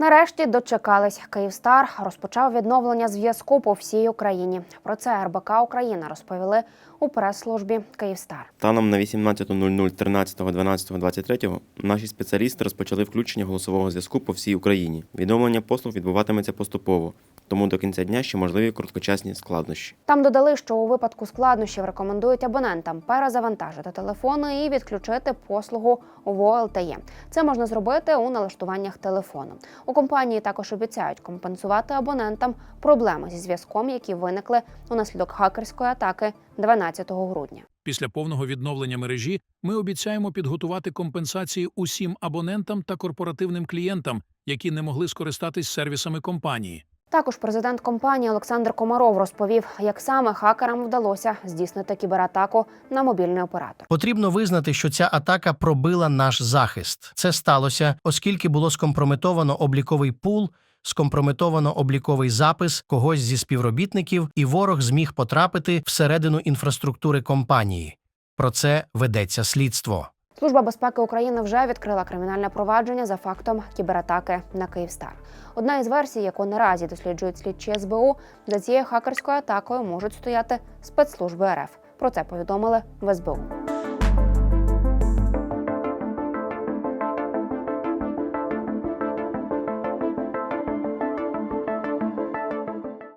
Нарешті дочекались. Київстар розпочав відновлення зв'язку по всій Україні. Про це РБК Україна розповіли у прес-службі Київстар. Станом на 18.00 13, 12, 23 наші спеціалісти розпочали включення голосового зв'язку по всій Україні. Відновлення послуг відбуватиметься поступово, тому до кінця дня ще можливі короткочасні складнощі. Там додали, що у випадку складнощів рекомендують абонентам перезавантажити телефони і відключити послугу ВОЛТЕ. Це можна зробити у налаштуваннях телефону. У компанії також обіцяють компенсувати абонентам проблеми зі зв'язком, які виникли унаслідок хакерської атаки 12 грудня. Після повного відновлення мережі ми обіцяємо підготувати компенсації усім абонентам та корпоративним клієнтам, які не могли скористатись сервісами компанії. Також президент компанії Олександр Комаров розповів, як саме хакерам вдалося здійснити кібератаку на мобільний оператор. Потрібно визнати, що ця атака пробила наш захист. Це сталося, оскільки було скомпрометовано обліковий пул, скомпрометовано обліковий запис когось зі співробітників, і ворог зміг потрапити всередину інфраструктури компанії. Про це ведеться слідство. Служба безпеки України вже відкрила кримінальне провадження за фактом кібератаки на Київстар. Одна із версій, яку наразі досліджують слідчі СБУ, за цією хакерською атакою можуть стояти спецслужби РФ. Про це повідомили в СБУ.